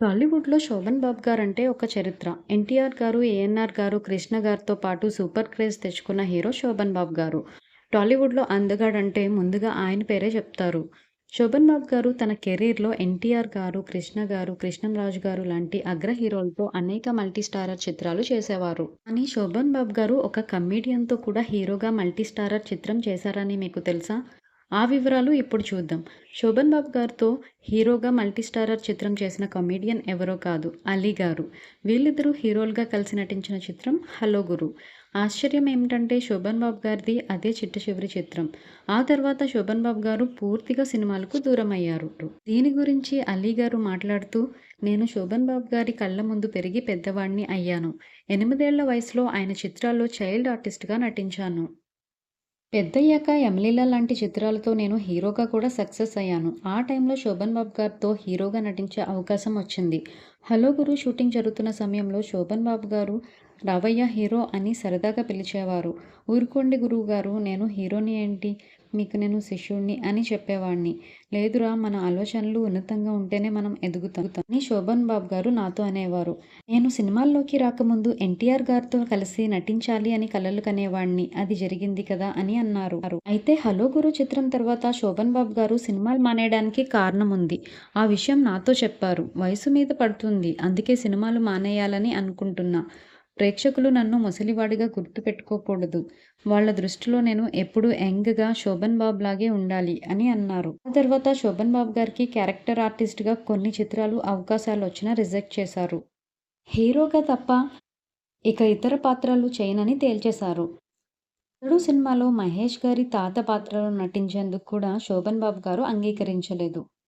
టాలీవుడ్‌లో 'శోభన్ బాబు' గారంటే ఒక చరిత్ర. ఎన్టీఆర్ గారు, ఏఎన్ఆర్ గారు, కృష్ణ గారితో పాటు సూపర్ క్రేజ్ తెచ్చుకున్న హీరో 'శోభన్ బాబు' గారు. టాలీవుడ్‌లో అందగాడంటే ముందుగా ఆయన పేరే చెప్తారు. 'శోభన్ బాబు' గారు తన కెరీర్‌లో ఎన్టీఆర్ గారు, కృష్ణ గారు, కృష్ణరాజు గారు లాంటి అగ్ర హీరోలతో అనేక మల్టీస్టారర్ చిత్రాలు చేసేవారు. కానీ 'శోభన్ బాబు' గారు ఒక కమెడియన్‌తో కూడా హీరోగా మల్టీస్టారర్ చిత్రం చేశారని మీకు తెలుసా? ఆ వివరాలు ఇప్పుడు చూద్దాం. 'శోభన్ బాబు' గారితో హీరోగా మల్టీ స్టారర్ చిత్రం చేసిన కమెడియన్ ఎవరో కాదు 'అలీ' గారు. వీళ్ళిద్దరూ హీరోలుగా కలిసి నటించిన చిత్రం 'హలో గురు'. ఆశ్చర్యం ఏమిటంటే 'శోభన్ బాబు' గారిది అదే చిట్ట చివరి చిత్రం. ఆ తర్వాత 'శోభన్ బాబు' గారు పూర్తిగా సినిమాలకు దూరమయ్యారు. దీని గురించి 'అలీ' గారు మాట్లాడుతూ నేను 'శోభన్ బాబు' గారి కళ్ళ ముందు పెరిగి పెద్దవాడిని అయ్యాను. ఎనిమిదేళ్ళ వయసులో ఆయన చిత్రాల్లో చైల్డ్ ఆర్టిస్ట్‌గా నటించాను. పెద్దయ్యాక 'యమలీల' లాంటి చిత్రాలతో నేను హీరోగా కూడా సక్సెస్ అయ్యాను. ఆ టైంలో 'శోభన్ బాబు' గారితో హీరోగా నటించే అవకాశం వచ్చింది. 'హలో గురు' షూటింగ్ జరుగుతున్న సమయంలో 'శోభన్ బాబు' గారు రావయ్య హీరో అని సరదాగా పిలిచేవారు. ఊరుకోండి గురువుగారు నేను హీరోని ఏంటి? మీకు నేను శిష్యుణ్ణి అని చెప్పేవాడిని లేదురా మన ఆలోచనలు ఉన్నతంగా ఉంటేనే మనం ఎదుగుతాం అని 'శోభన్ బాబు' గారు నాతో అనేవారు. నేను సినిమాల్లోకి రాకముందు ఎన్టీఆర్ గారితో కలిసి నటించాలి అని కలలు కనేవాడిని అది జరిగింది కదా అని అన్నారు. అయితే 'హలో గురు' చిత్రం తర్వాత 'శోభన్ బాబు' గారు సినిమాలు మానేయడానికి కారణముంది. ఆ విషయం నాతో చెప్పారు. వయసు మీద పడుతుంది. అందుకే సినిమాలు మానేయాలని అనుకుంటున్నా. ప్రేక్షకులు నన్ను ముసలివాడిగా గుర్తుపెట్టుకోకూడదు. వాళ్ళ దృష్టిలో నేను ఎప్పుడూ యంగ్‌గా 'శోభన్ బాబు' లాగే ఉండాలి అని అన్నారు. ఆ తర్వాత 'శోభన్ బాబు' గారికి క్యారెక్టర్ ఆర్టిస్ట్‌గా కొన్ని చిత్రాలు అవకాశాలు వచ్చినా రిజెక్ట్ చేశారు. హీరోగా తప్ప ఇక ఇతర పాత్రలు చేయనని తేల్చేశారు. తెలుగు సినిమాలో మహేష్ గారి తాత పాత్రలో నటించేందుకు కూడా 'శోభన్ బాబు' గారు అంగీకరించలేదు.